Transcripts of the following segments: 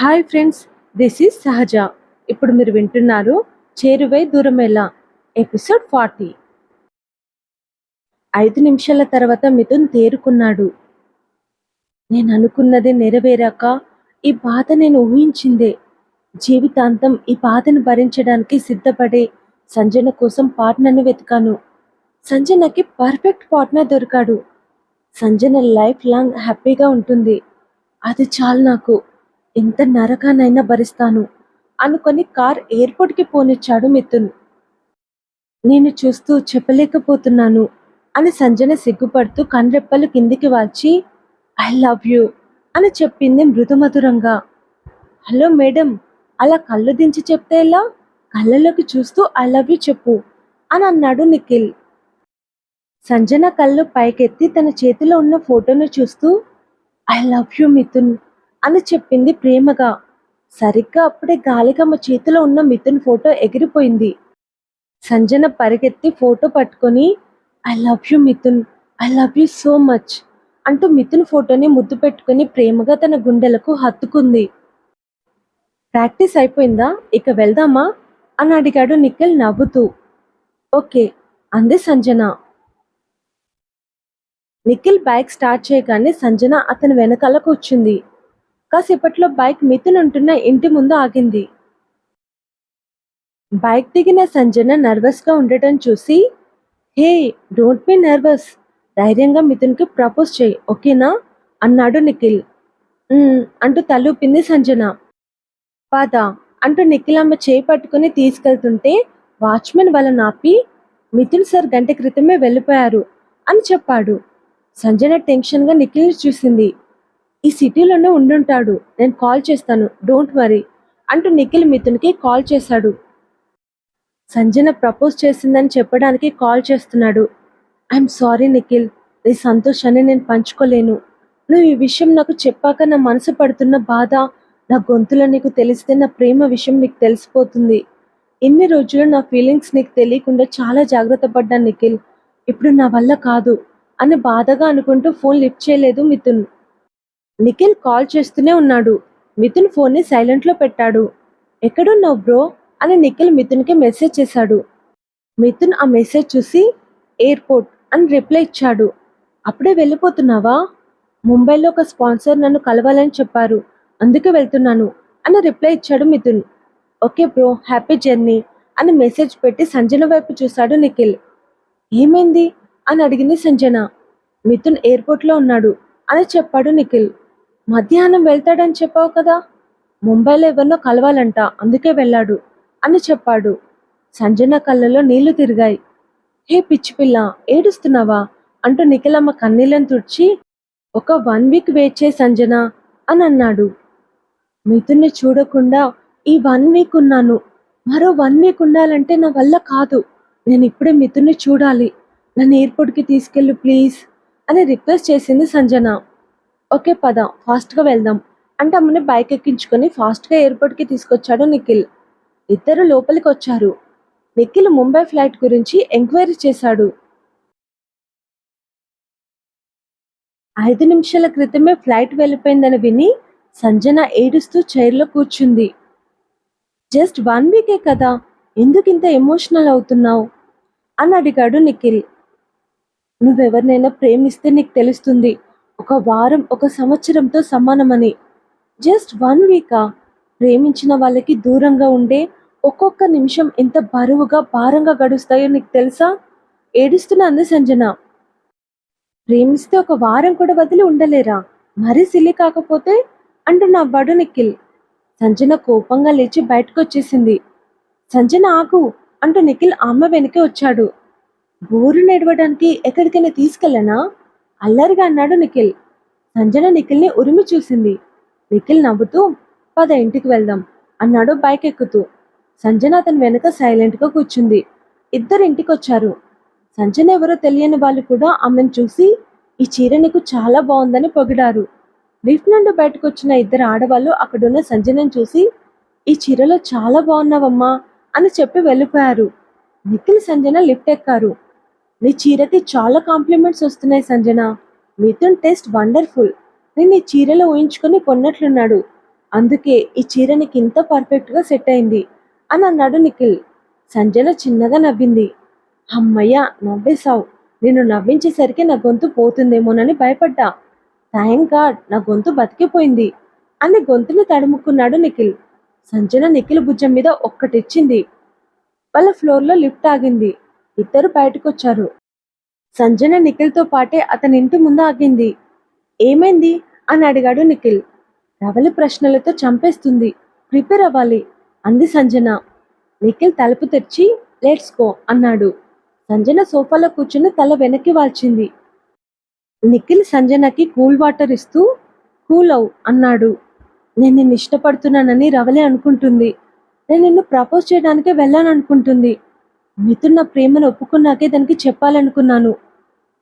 Hi friends this is సహజ ఇప్పుడు మీరు వింటున్నారు చేరువై దూరమేలా ఎపిసోడ్ ఫార్టీ ఐదు నిమిషాల తర్వాత మిథున్ తేరుకున్నాడు. నేను అనుకున్నది నెరవేరాక ఈ బాధ నేను ఊహించిందే. జీవితాంతం ఈ బాధను భరించడానికి సిద్ధపడే సంజన కోసం పార్ట్నర్ను వెతికాను. సంజనకి పర్ఫెక్ట్ పార్ట్నర్ దొరికాడు. సంజన లైఫ్ లాంగ్ హ్యాపీగా ఉంటుంది. అది చాలు నాకు. ఎంత నరకానైనా భరిస్తాను అనుకొని కార్ ఎయిర్పోర్ట్కి పోనిచ్చాడు మిథున్. నేను చూస్తూ చెప్పలేకపోతున్నాను అని సంజన సిగ్గుపడుతూ కండ్రెప్పలు కిందికి వాల్చి ఐ లవ్ యూ అని చెప్పింది మృదుమధురంగా. హలో మేడం అలా కళ్ళు దించి చెప్తే ఎలా? కళ్ళలోకి చూస్తూ ఐ లవ్ యూ చెప్పు అని అన్నాడు నిఖిల్. సంజన కళ్ళు పైకెత్తి తన చేతిలో ఉన్న ఫోటోను చూస్తూ ఐ లవ్ యూ మిథున్ అని చెప్పింది ప్రేమగా. సరిగ్గా అప్పుడే గాలికమ్మ చేతిలో ఉన్న మిథున్ ఫోటో ఎగిరిపోయింది. సంజన పరిగెత్తి ఫోటో పట్టుకొని I love you Mithun I love you so much అంటూ మిథున్ ఫోటోని ముద్దు పెట్టుకుని ప్రేమగా తన గుండెలకు హత్తుకుంది. ప్రాక్టీస్ అయిపోయిందా? ఇక వెళ్దామా? అని అడిగాడు నిఖిల్ నవ్వుతూ. ఓకే అంది సంజన. నిఖిల్ బైక్ స్టార్ట్ చేయగానే సంజన అతని వెనకాల కూర్చుంది కాసేపట్లో బైక్ మిథున్ ఉంటున్న ఇంటి ముందు ఆగింది. బైక్ దిగిన సంజన నర్వస్గా ఉండటం చూసి హే డోంట్ బి నర్వస్. ధైర్యంగా మిథున్కి ప్రపోజ్ చేయి ఓకేనా? అన్నాడు నిఖిల్. అంటూ తలూపింది సంజన. పాద అంటూ నిఖిల్ ఆమె చేయి పట్టుకుని తీసుకెళ్తుంటే వాచ్మెన్ వాళ్ళ నాపి మిథున్ సార్ గంట క్రితమే వెళ్ళిపోయారు అని చెప్పాడు. సంజన టెన్షన్గా నిఖిల్ని చూసింది. ఈ సిటీలోనే ఉండుంటాడు. నేను కాల్ చేస్తాను. డోంట్ వరీ అంటూ నిఖిల్ మిథున్కి కాల్ చేశాడు. సంజన ప్రపోజ్ చేసిందని చెప్పడానికి కాల్ చేస్తున్నాడు. I'm sorry Nikhil. నీ సంతోషాన్ని నేను పంచుకోలేను. నువ్వు ఈ విషయం నాకు చెప్పాక నా మనసు పడుతున్న బాధ నా గొంతులో నీకు తెలిస్తే నా ప్రేమ విషయం నీకు తెలిసిపోతుంది. ఇన్ని రోజులు నా ఫీలింగ్స్ నీకు తెలియకుండా చాలా జాగ్రత్త పడ్డాను నిఖిల్. ఇప్పుడు నా వల్ల కాదు అని బాధగా అనుకుంటూ ఫోన్ లిఫ్ట్ చేయలేదు మిథున్. నిఖిల్ కాల్ చేస్తూనే ఉన్నాడు. మిథున్ ఫోన్ని సైలెంట్లో పెట్టాడు. ఎక్కడున్నావు బ్రో? అని నిఖిల్ మిథున్కి మెసేజ్ చేశాడు. మిథున్ ఆ మెసేజ్ చూసి ఎయిర్పోర్ట్ అని రిప్లై ఇచ్చాడు. అప్పుడే వెళ్ళిపోతున్నావా? ముంబైలో ఒక స్పాన్సర్ నన్ను కలవాలని చెప్పారు. అందుకే వెళ్తున్నాను అని రిప్లై ఇచ్చాడు Mithun. Okay bro happy journey అని మెసేజ్ పెట్టి సంజన వైపు చూశాడు నిఖిల్. ఏమైంది? అని అడిగింది సంజన. మిథున్ ఎయిర్పోర్ట్లో ఉన్నాడు అని చెప్పాడు నిఖిల్. మధ్యాహ్నం వెళ్తాడని చెప్పావు కదా? ముంబైలో ఎవరినో కలవాలంట అందుకే వెళ్ళాడు అని చెప్పాడు. సంజన కళ్ళలో నీళ్ళు తిరిగాయి. హే పిచ్చి పిల్ల ఏడుస్తున్నావా? అంటూ నిఖిలమ్మ కన్నీళ్ళని తుడిచి ఒక వన్ వీక్ వెయిట్ చేయి సంజన అని అన్నాడు. మిథున్ని చూడకుండా ఈ వన్ వీక్ ఉన్నాను. మరో వన్ వీక్ ఉండాలంటే నా వల్ల కాదు. నేను ఇప్పుడే మిథున్ని చూడాలి. నన్ను ఎయిర్పోర్ట్కి తీసుకెళ్ళు ప్లీజ్ అని రిక్వెస్ట్ చేసింది సంజన. ఓకే పద. ఫాస్ట్గా వెళ్దాం. అంటే అమ్మని బైక్ ఎక్కించుకొని ఫాస్ట్గా ఎయిర్పోర్ట్కి తీసుకొచ్చాడు నిఖిల్. ఇద్దరు లోపలికి వచ్చారు. నిఖిల్ ముంబై ఫ్లైట్ గురించి ఎంక్వైరీ చేశాడు. ఐదు నిమిషాల క్రితమే ఫ్లైట్ వెళ్ళిపోయిందని విని సంజన ఏడుస్తూ చైర్లో కూర్చుంది. జస్ట్ వన్ వీకే కదా ఎందుకు ఇంత ఎమోషనల్ అవుతున్నావు? అని అడిగాడు నిఖిల్. నువ్వెవరినైనా ప్రేమిస్తే నీకు తెలుస్తుంది. ఒక వారం ఒక సంవత్సరంతో సమానమని. జస్ట్ వన్ వీకా? ప్రేమించిన వాళ్ళకి దూరంగా ఉండే ఒక్కొక్క నిమిషం ఎంత బరువుగా భారంగా గడుస్తాయో నీకు తెలుసా? ఏడుస్తున్న అంది సంజన. ప్రేమిస్తే ఒక వారం కూడా వదిలి ఉండలేరా? మరీ సిల్లి కాకపోతే? అంటూ బడు నిఖిల్. సంజన కోపంగా లేచి బయటకు వచ్చేసింది సంజన ఆగు అంటూ నిఖిల్ అమ్మ వెనకే వచ్చాడు. బోరు నడవడానికి ఎక్కడికైనా తీసుకెళ్ళనా? అల్లరిగా అన్నాడు నిఖిల్. సంజన నిఖిల్ని ఉరిమి చూసింది. నిఖిల్ నవ్వుతూ పద ఇంటికి వెళ్దాం అన్నాడు బైక్ ఎక్కుతూ సంజన అతని వెనక సైలెంట్గా కూర్చుంది. ఇద్దరు ఇంటికి వచ్చారు సంజన ఎవరో తెలియని వాళ్ళు కూడా ఆమెను చూసి ఈ చీర నీకు చాలా బాగుందని పొగిడారు. లిఫ్ట్ నుండి బయటకు వచ్చిన ఇద్దరు ఆడవాళ్ళు అక్కడున్న సంజనను చూసి ఈ చీరలో చాలా బాగున్నావమ్మా అని చెప్పి వెళ్ళిపోయారు. నిఖిల్ సంజన లిఫ్ట్ ఎక్కారు. నీ చీరకి చాలా కాంప్లిమెంట్స్ వస్తున్నాయి సంజన. మిథున్ టెస్ట్ వండర్ఫుల్ నేను ఈ చీరలో ఊహించుకొని కొన్నట్లున్నాడు. అందుకే ఈ చీర నీకు ఇంత పర్ఫెక్ట్గా సెట్ అయింది అని అన్నాడు నిఖిల్. సంజన చిన్నగా నవ్వింది. అమ్మయ్య నవ్వేశావు. నిన్ను నవ్వించేసరికి నా గొంతు పోతుందేమోనని భయపడ్డా. థ్యాంక్ గాడ్ నా గొంతు బతికిపోయింది అని గొంతుని తడుముకున్నాడు నిఖిల్. సంజన నిఖిల్ భుజం మీద ఒక్కటిచ్చింది. వాళ్ళ ఫ్లోర్లో లిఫ్ట్ ఆగింది. ఇద్దరు బయటకొచ్చారు. సంజన నిఖిల్తో పాటే అతని ఇంటి ముందు ఆగింది. ఏమైంది? అని అడిగాడు నిఖిల్. రవలి ప్రశ్నలతో చంపేస్తుంది. ప్రిపేర్ అవ్వాలి అంది సంజన. నిఖిల్ తలుపు తెరిచి లెట్స్ గో అన్నాడు. సంజన సోఫాలో కూర్చుని తల వెనక్కి వాల్చింది. నిఖిల్ సంజనకి కూల్ వాటర్ ఇస్తూ కూల్ అవు అన్నాడు. నేను నిన్ను ఇష్టపడుతున్నానని రవలి అనుకుంటుంది. నేను నిన్ను ప్రపోజ్ చేయడానికే వెళ్ళాలనుకుంటుంది మిథున్ నా ప్రేమను ఒప్పుకున్నాకే దానికి చెప్పాలనుకున్నాను.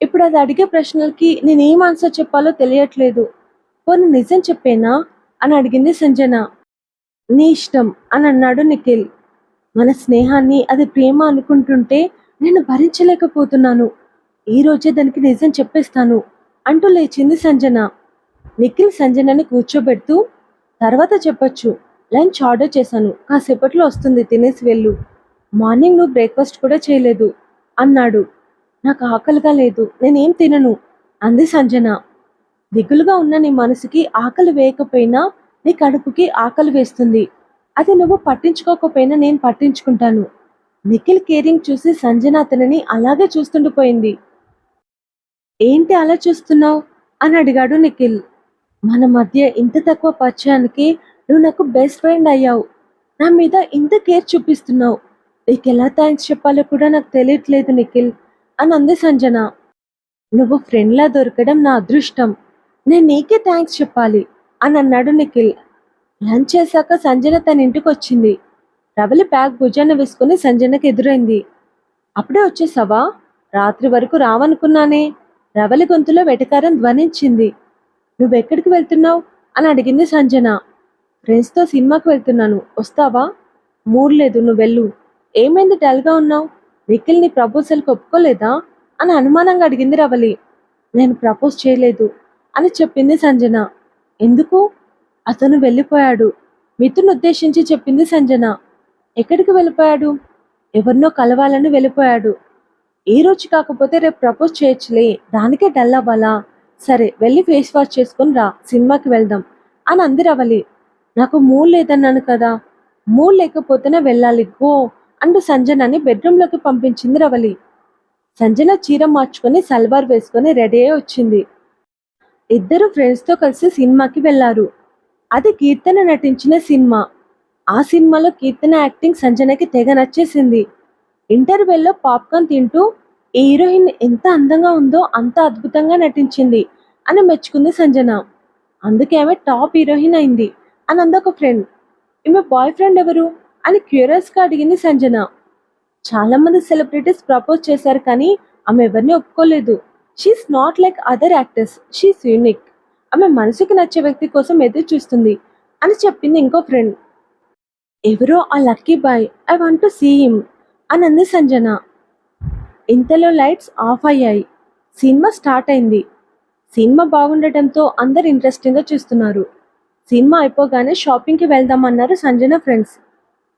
ఇప్పుడు అది అడిగే ప్రశ్నలకి నేను ఏం ఆన్సర్ చెప్పాలో తెలియట్లేదు. పోనీ నిజం చెప్పేనా? అని అడిగింది సంజన. నీ ఇష్టం అని అన్నాడు నిఖిల్. మన స్నేహాన్ని అది ప్రేమ అనుకుంటుంటే నేను భరించలేకపోతున్నాను. ఈ రోజే దానికి నిజం చెప్పేస్తాను అంటూ లేచింది సంజన. నిఖిల్ సంజనని కూర్చోబెడుతూ తర్వాత చెప్పొచ్చు. లంచ్ ఆర్డర్ చేశాను. కాసేపట్లో వస్తుంది. తినేసి వెళ్ళు. మార్నింగ్ నువ్వు బ్రేక్ఫాస్ట్ కూడా చేయలేదు అన్నాడు. నాకు ఆకలిగా లేదు నేనేం తినను అంది సంజన. దిగులుగా ఉన్న నీ మనసుకి ఆకలి వేయకపోయినా నీ కడుపుకి ఆకలి వేస్తుంది. అది నువ్వు పట్టించుకోకపోయినా నేను పట్టించుకుంటాను. నిఖిల్ కేరింగ్ చూసి సంజన అతనిని అలాగే చూస్తుండిపోయింది ఏంటి అలా చూస్తున్నావు? అని అడిగాడు నిఖిల్. మన మధ్య ఇంత తక్కువ పరిచయానికి నువ్వు నాకు బెస్ట్ ఫ్రెండ్ అయ్యావు. నా మీద ఇంత కేర్ చూపిస్తున్నావు. నీకు ఎలా థ్యాంక్స్ చెప్పాలో కూడా నాకు తెలియట్లేదు నిఖిల్. అని అంది సంజన. నువ్వు ఫ్రెండ్లా దొరకడం నా అదృష్టం. నేను నీకే థ్యాంక్స్ చెప్పాలి అని అన్నాడు నిఖిల్. లంచ్ చేశాక సంజన తన ఇంటికి వచ్చింది రవలి బ్యాగ్ భుజాన వేసుకుని సంజనకు ఎదురైంది. అప్పుడే వచ్చేసావా? రాత్రి వరకు రావనుకున్నానే. రవలి గొంతులో వెటకారం ధ్వనించింది. నువ్వెక్కడికి వెళ్తున్నావు? అని అడిగింది సంజన. ఫ్రెండ్స్తో సినిమాకి వెళ్తున్నాను. వస్తావా? మూడ్ లేదు. నువ్వు వెళ్ళు. ఏమైంది డల్గా ఉన్నావు? నిఖిల్ నీ ప్రపోజల్కి ఒప్పుకోలేదా? అని అనుమానంగా అడిగింది రవలి. నేను ప్రపోజ్ చేయలేదు అని చెప్పింది సంజన. ఎందుకు? అతను వెళ్ళిపోయాడు. మిథున్ ఉద్దేశించి చెప్పింది సంజన. ఎక్కడికి వెళ్ళిపోయాడు? ఎవరినో కలవాలని వెళ్ళిపోయాడు. ఈ రోజు కాకపోతే రేపు ప్రపోజ్ చేయొచ్చులే. దానికే డల్ అవ్వాలా? సరే వెళ్ళి ఫేస్ వాష్ చేసుకుని రా. సినిమాకి వెళ్దాం అని అంది రవలి. నాకు మూడ్ లేదన్నాను కదా. మూడ్ లేకపోతేనే వెళ్ళాలి. గో. అంటూ సంజనని బెడ్రూమ్లోకి పంపించింది రవలి. సంజన చీర మార్చుకొని సల్వార్ వేసుకొని రెడీ అయి వచ్చింది. ఇద్దరు ఫ్రెండ్స్తో కలిసి సినిమాకి వెళ్ళారు. అది కీర్తన నటించిన సినిమా. ఆ సినిమాలో కీర్తన యాక్టింగ్ సంజనకి తెగ నచ్చేసింది. ఇంటర్వెల్లో పాప్కార్న్ తింటూ ఈ హీరోయిన్ ఎంత అందంగా ఉందో అంత అద్భుతంగా నటించింది అని మెచ్చుకుంది సంజన. అందుకే ఆమె టాప్ హీరోయిన్ అయింది అని అందొక ఫ్రెండ్ ఈమె బాయ్ ఫ్రెండ్ ఎవరు? అని క్యూరియస్గా అడిగింది సంజన. చాలామంది సెలబ్రిటీస్ ప్రపోజ్ చేశారు కానీ ఆమె ఎవరిని ఒప్పుకోలేదు. She's not like other actors she's unique ఆమె మనసుకి నచ్చే వ్యక్తి కోసం ఎదురు చూస్తుంది అని చెప్పింది ఇంకో ఫ్రెండ్ ఎవరో ఆ lucky boy I want to see him అని అంది సంజన. ఇంతలో లైట్స్ ఆఫ్ అయ్యాయి. సినిమా స్టార్ట్ అయింది. సినిమా బాగుండటంతో అందరు ఇంట్రెస్టింగ్గా చూస్తున్నారు. సినిమా అయిపోగానే షాపింగ్కి వెళ్దామన్నారు సంజన ఫ్రెండ్స్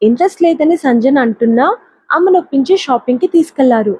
ఇంట్రెస్ట్ లేదని సంజన అంటున్నా ఆమె ఒప్పించి షాపింగ్కి తీసుకెళ్ళారు.